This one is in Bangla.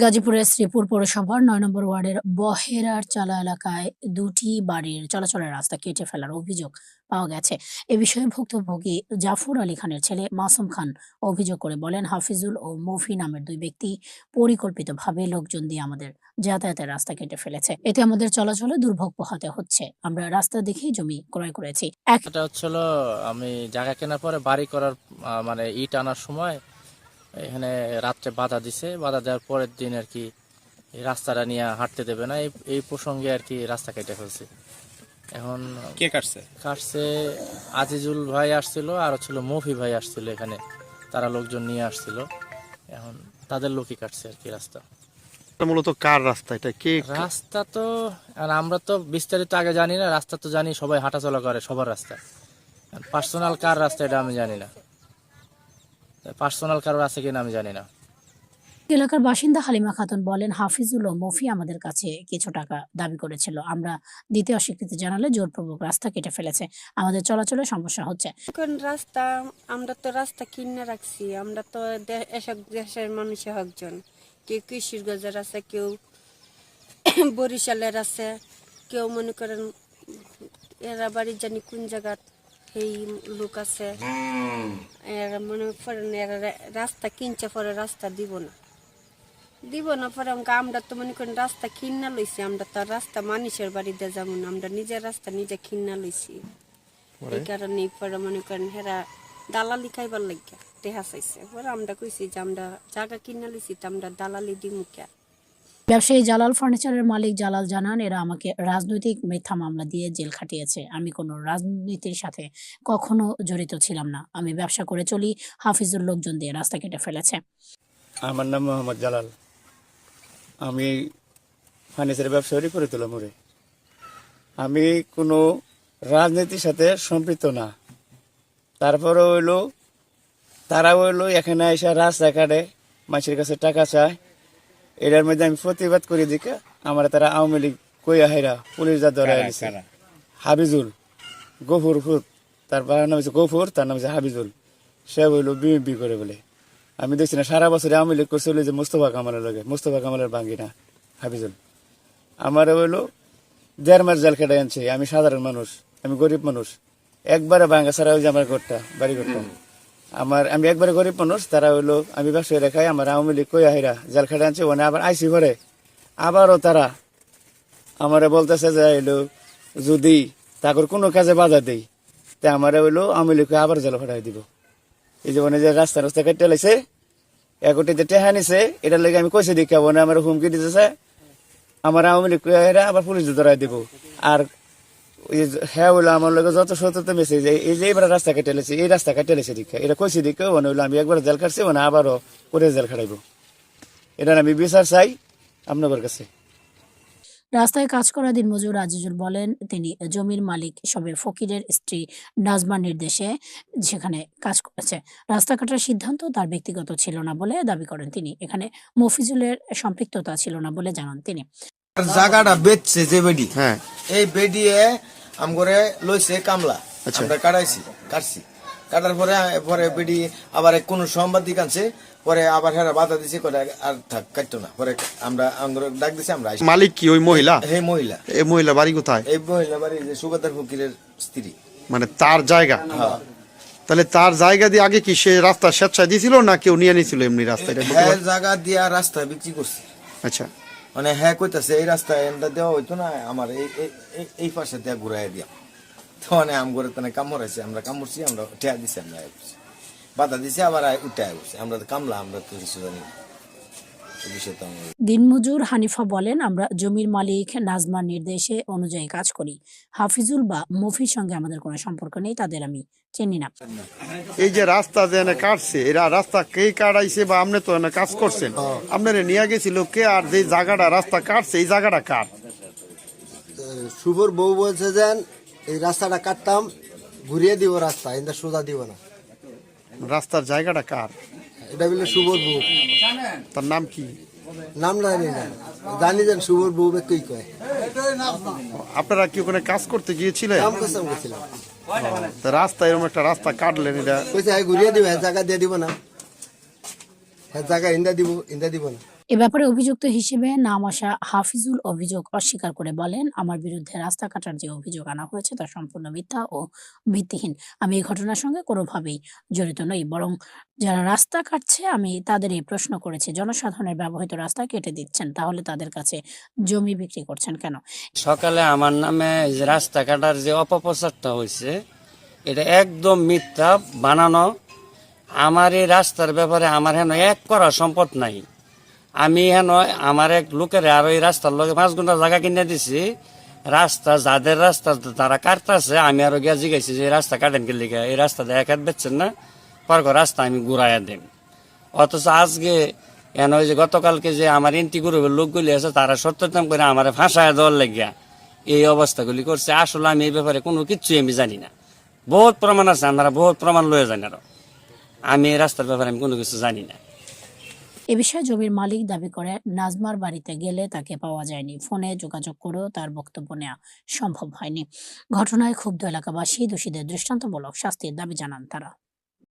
গাজীপুরের শ্রীপুর পৌরসভার নয় নম্বর ওয়ার্ডের বহেরার চালা এলাকায় দুটি বাড়ির চলাচলের রাস্তা কেটে ফেলার অভিযোগ পাওয়া গেছে। এ বিষয়ে ভুক্তভোগী জাফর আলী খানের ছেলে মাসুম খান অভিযোগ করে বলেন, হাফিজুল ও মফি নামের দুই ব্যক্তি পরিকল্পিতভাবে লোকজন দিয়ে আমাদের যাতায়াতের রাস্তা কেটে ফেলেছে। এতে আমাদের চলাচলে দুর্ভোগ পোহাতে হচ্ছে। আমরা রাস্তা দেখেই জমি ক্রয় করেছি। এক এটা হচ্ছিল, আমি জায়গা কেনার পরে বাড়ি করার মানে ইট আনার সময় এখানে রাত্রে বাধা দিছে। বাধা দেওয়ার পরের দিন আর কি রাস্তাটা নিয়ে হাঁটতে দেবে না। এই এই প্রসঙ্গে আর কি রাস্তা কেটে ফেলছে। এখন কে কাটছে? কাটছে আজিজুল ভাই আসছিল আর ছিল মফি ভাই আসছিল এখানে। তারা লোকজন নিয়ে আসছিল। এখন তাদের লোকই কাটছে আর কি রাস্তা। মূলত কার রাস্তা এটা? কে রাস্তা তো আর আমরা তো বিস্তারিত আগে জানি না রাস্তা তো জানি সবাই হাঁটাচলা করে সবার রাস্তা। পার্সোনাল কার রাস্তা এটা আমি জানি না। পার্সোনাল কারোর আছে কিনা আমি জানি না। এলাকার বাসিন্দা হালিমা খাতুন বলেন হাফিজুল ও মফি আমাদের কাছে কিছু টাকা দাবি করেছিল। আমরা দিতে অস্বীকৃতি জানালে জোরপূর্বক রাস্তা কেটে ফেলেছে। আমাদের চলাচলে সমস্যা হচ্ছে। এখন রাস্তা আমরা তো রাস্তা কিনে রাখছি। আমরা তো এসব দেশের মানুষের হকজন কেউ কিশোরগঞ্জের আছে কেউ বরিশালের আছে। কেউ মনে করেন এরা বাড়ি জানি কোন জায়গাত সেই লোক আছে। এরা মনে করেন এরা রাস্তা কিনছে পরে রাস্তা দিব না। দিব না পরে আমরা তো মনে করেন রাস্তা কিনা লইছি আমরা তো রাস্তা মানুষের বাড়িতে যাব না আমরা নিজের রাস্তা নিজে কিনা লইছি। এই কারণে পরে মনে করেন হেরা দালালি খাইবার লাগিয়া টেহা চাইছে। পরে আমরা কইছি যে আমরা জায়গা কিনা লিছি তো আমরা দালালি দিমু কে ব্যবসায়ী জালাল ফার্নিচারের মালিক জালাল জানান, এরা আমাকে রাজনৈতিক মিথ্যা মামলা দিয়ে জেল খাটিয়েছে। আমি কোনো রাজনীতির সাথে কখনো জড়িত ছিলাম না। আমি ব্যবসা করে চলি, হাফিজুর লোকজন দিয়ে রাস্তা কেটে ফেলেছে। আমার নাম মোহাম্মদ জালাল। আমি ফার্নিচারের ব্যবসায়ী করে তোলা মোড়ে আমি কোনো রাজনীতির সাথে সম্পৃক্ত না। তারপরে হইল, তারা হইল এখানে এসে রাস্তা কাটে মানুষের কাছে টাকা চায়। এটার মধ্যে আমি প্রতিবাদ করি দিকে আমার তারা আওয়ামী লীগ কইয়া হাইরা পুলিশ যা ধরে কারা? হাবিজুল গফুর ফুত তার বাবার নাম হচ্ছে গফুর তার নাম হচ্ছে হাবিজুল। সে হইল বিএমপি করে বলে। আমি দেখছি না সারা বছর আওয়ামী লীগ করছিল যে মোস্তফা কামালের লগে। মোস্তফা কামালের বাঙ্গি না হাফিজুল আমার হইল দেড় মাস জাল খেটে আনছে। আমি সাধারণ মানুষ আমি গরিব মানুষ। একবারে ভাঙ্গা ছাড়া হয়েছে আমার ঘরটা বাড়ি ঘরটা আমার, আমি একবারে গরিব মানুষ, তারা হইল আমি ব্যবসায়ী রেখাই আমার আওয়ামী লীগ কই আহিরা জেল খেটে আনছে ওখানে আবার আইসি ঘরে। আবারও তারা আমারে বলতেছে যে হইল যদি তাকর কোনো কাজে বাধা দেই, তা আমারে হইল আওয়ামী লীগ আবার জেল ফাটাই দিব। এই যে মানে যে রাস্তা রাস্তা কেটে লাইছে একটি যে টেহা নিছে, এটার লেগে আমি কইছে দেখা মানে আমার হুমকি দিতেছে, আমার আওয়ামী লীগ আবার পুলিশ ধরাই দিব। আর হ্যাঁ হইল আমার লগে যত সতত মেসেজ এই যে এবার রাস্তা কেটে লেছে এই রাস্তা কেটে লেছে দীক্ষা এটা কইছে দীক্ষা মানে হইল আমি একবার জেল কাটছি মানে আবারও করে জেল খাটাইব। এটার আমি বিচার চাই আপনাদের কাছে। রাস্তায় কাজ করা দিনমজুর আজিজুল বলেন তিনি জমির মালিক সবে ফকিরের স্ত্রী নাজমার নির্দেশে সেখানে কাজ করেছে। রাস্তা কাটার সিদ্ধান্ত তার ব্যক্তিগত ছিল না বলে দাবি করেন তিনি। এখানে মফিজুলের সম্পৃক্ততা ছিল না বলে জানান তিনি। আর জায়গাটা বেচছে যে বেডি। হ্যাঁ। এই বেডিয়ে আমগরে লইছে কামলা। আমরা কাটাইছি কাটছি। কাটার পরে পরে বিডি আবার কোন সাংবাদিক আনছে পরে আবার হেরা বাধা দিছে করে আর থাক কাটতো না। পরে আমরা আমগরে ডাক দিছে আমরা মালিক কি ওই মহিলা? এই মহিলা। এই মহিলা বাড়ি কোথায়? এই মহিলা বাড়ি যে সুবেদার ফকিরের স্ত্রী। মানে তার জায়গা? হ্যাঁ। তাহলে তার জায়গা দিয়ে আগে কি সে রাস্তা স্বেচ্ছায় দিছিল না কেউ নিয়ে নিয়েছিল এমনি রাস্তা এটা বলতে হ্যাঁ? জায়গা দিয়ে রাস্তা বিক্রি করছে। আচ্ছা। মানে হ্যাঁ কইতাছে, এই রাস্তায় এনটা দেওয়া হইতো না, আমার এই, এই- পাশে দেয়া ঘুরাই দিয়া। তো মানে আম করে তানে কামড়াইছে আমরা কামড়ছি, আমরা ঠেয়া দিছি, আমরা বাধা দিছি, আবার উঠে আসছি আমরা তো কামলা, আমরা তো কিছু জানি না এই বিষয়ে তো আমরা দিনমজুর হানিফা বলেন আমরা জমির মালিক নাজমার নির্দেশে অনুযায়ী কাজ করি। হাফিজুল বা মফির সঙ্গে আমাদের কোনো সম্পর্ক নেই তাদের আমি চিনি না। এই যে রাস্তা যে এনে কাটছে এরা রাস্তা কে কাটাইছে বা আপনি তো এনে কাজ করছেন? আপনারা নিয়ে গেছিল কে আর যে জায়গাটা রাস্তা কাটছে এই জায়গাটা কার শুভর বউ বলছে যেন এই রাস্তাটা কাটতাম ঘুরিয়ে দিব রাস্তা এটা সোজা দিব না। রাস্তার জায়গাটা কার? এটা বলে শুভর বউ। তার নাম কি? নাম জানি না জানি যেন শুভর বউ কি কয়। আপনারা কি ওখানে কাজ করতে গিয়েছিলেন? কাম করতে গেছিলাম তা রাস্তা এরকম একটা রাস্তা কাটলেন এটা। কইছে ঘুরিয়ে দিব হ্যাঁ জায়গা দিয়ে দিব না। হ্যাঁ জায়গা ইন্দা দিব ইন্দা দিব না। এ ব্যাপারে অভিযুক্ত হিসেবে নাম আসা হাফিজুল অভিযোগ অস্বীকার করে বলেন, আমার বিরুদ্ধে রাস্তা কাটার যে অভিযোগ আনা হয়েছে তা সম্পূর্ণ মিথ্যা ও ভিত্তিহীন। আমি এই ঘটনার সঙ্গে কোনোভাবেই জড়িত নই, বরং যারা রাস্তা কাটছে, আমি তাদের এই প্রশ্ন করেছি। জনসাধারণের ব্যবহৃত রাস্তা কেটে দিচ্ছেন, তাহলে তাদের কাছে জমি বিক্রি করছেন কেন? সকালে আমার নামে রাস্তা কাটার যে অপপ্রচারটা হয়েছে, এটা একদম মিথ্যা, বানানো। আমার এই রাস্তার ব্যাপারে আমার হেন এক করা সম্পদ নাই। আমি হেন আমার এক লোকের আর ওই রাস্তার লগে পাঁচ ঘণ্টা জায়গা কিনে দিছি। রাস্তা, যাদের রাস্তা তারা কাটতেছে, আমি আরও গিয়া জিগাইছি যে রাস্তা কাটেন কে লিখে এই রাস্তা দেখা কাট বেচছেন না, পর রাস্তা আমি ঘুরাইয়া দিম অথচ আজকে এন ওই যে গতকালকে যে আমার এন্টি গ্রুপের লোকগুলি আছে, তারা সত্যতাম করে আমার ফাঁসায় দেওয়ার লাগিয়া এই অবস্থাগুলি করছে। আসলে আমি এই ব্যাপারে কোনো কিছুই আমি জানি না। বহুত প্রমাণ আছে আমরা বহুত প্রমাণ লয়ে জানি আরও। আমি এই রাস্তার ব্যাপারে আমি কোনো কিছু জানি না। এ বিষয়ে জমির মালিক দাবি করে নাজমার বাড়িতে গেলে তাকে পাওয়া যায়নি। ফোনে যোগাযোগ করেও তার বক্তব্য নেওয়া সম্ভব হয়নি। ঘটনায় ক্ষুব্ধ এলাকাবাসী দোষীদের দৃষ্টান্তমূলক শাস্তির দাবি জানান তারা।